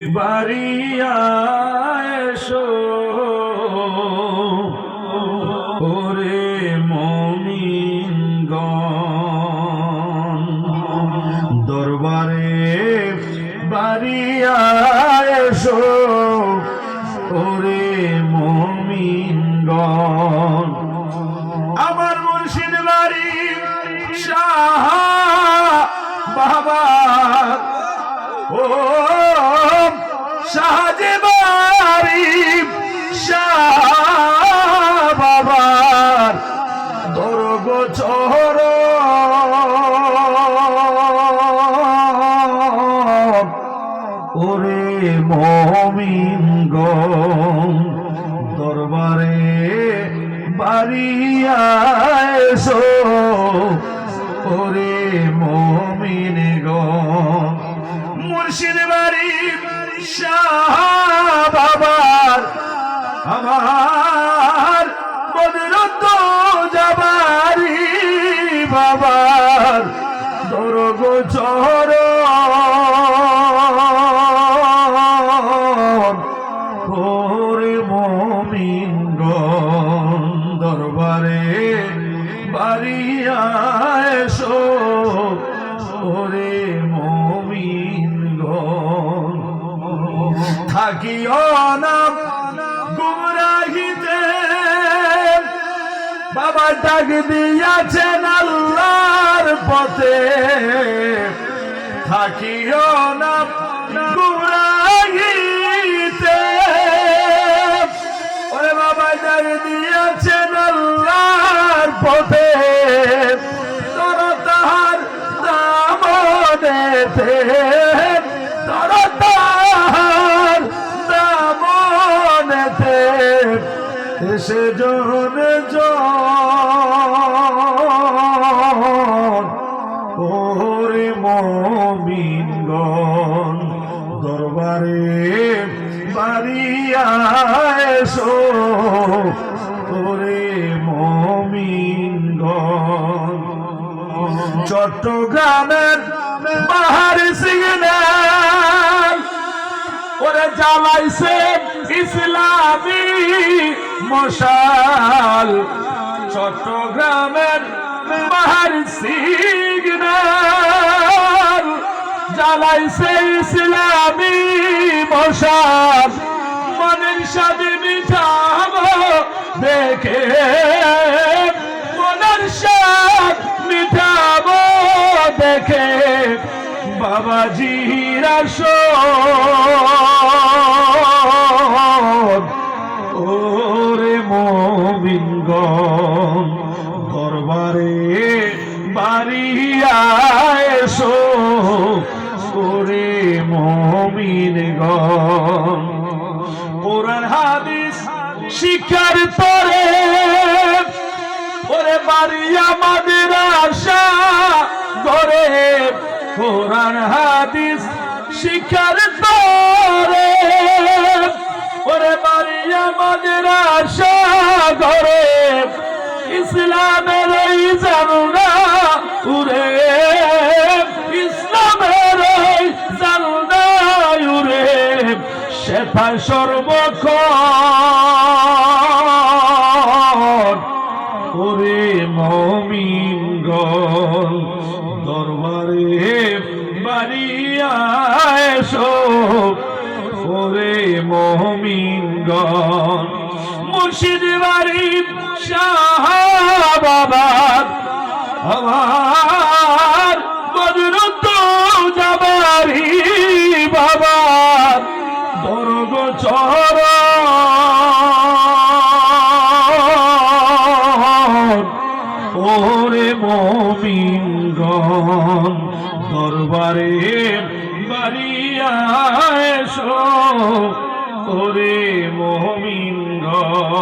বাড়িয়া এসো ওরে মমিনগণ দরবারে এসো ওরে মমিনগণ আমার মুর্শিদ বাড়ি শাহ বাবা। ও ওরে মমিন দরবারে বাড়িয়া ওরে মমিন মুর্শিদ বাড়ি বাবার, আমার বদরত যাবারি বাবার, দরগ চর ওরে মমিন দরবারে বাড়িয়া এসো ওরে মমিন থাকিও না গুমরাহিতে, বাবা ডাক দিয়াছেন আল্লাহর পথে। থাকিও না পথে তোর তাহার দামনেতে তোর তাহার এসে জন জন। ওরে মমিনগণ দরবারে বাড়িয়া এসো। চট্টগ্রামের বাহার সিগন্যাল ওরে জ্বালাইছে ইসলামী মশাল। চট্টগ্রামের বাহার সিগন্যাল জ্বালাইছে ইসলামী মশাল। মনের সাথে মিঠাবো দেখে দেখে বাবাজির ওরে মোবিনগণ দরবারে বাড়িয়া এসো। ওরে মোমিনগণ, কোরআন, হাদিস শিকার তরে। ওরে বাড়ি আমাদের আশা। করে কোরআন, হাদিস, শিক্ষার তরে ওরে বাড়ি আমাদের আশা করে ইসলামের এই জানুনা উরে ইসলামের এই জানুনা উরে সেথা সর্বক্ষণ ওরে মমিনগণ দরবারে বাড়িয়া এসো ওরে মমিনগণ। মুর্শিদ বাড়ি শাহ বাবা আমার দরবারে বাড়িয়া এসো ওরে মমিনগণ।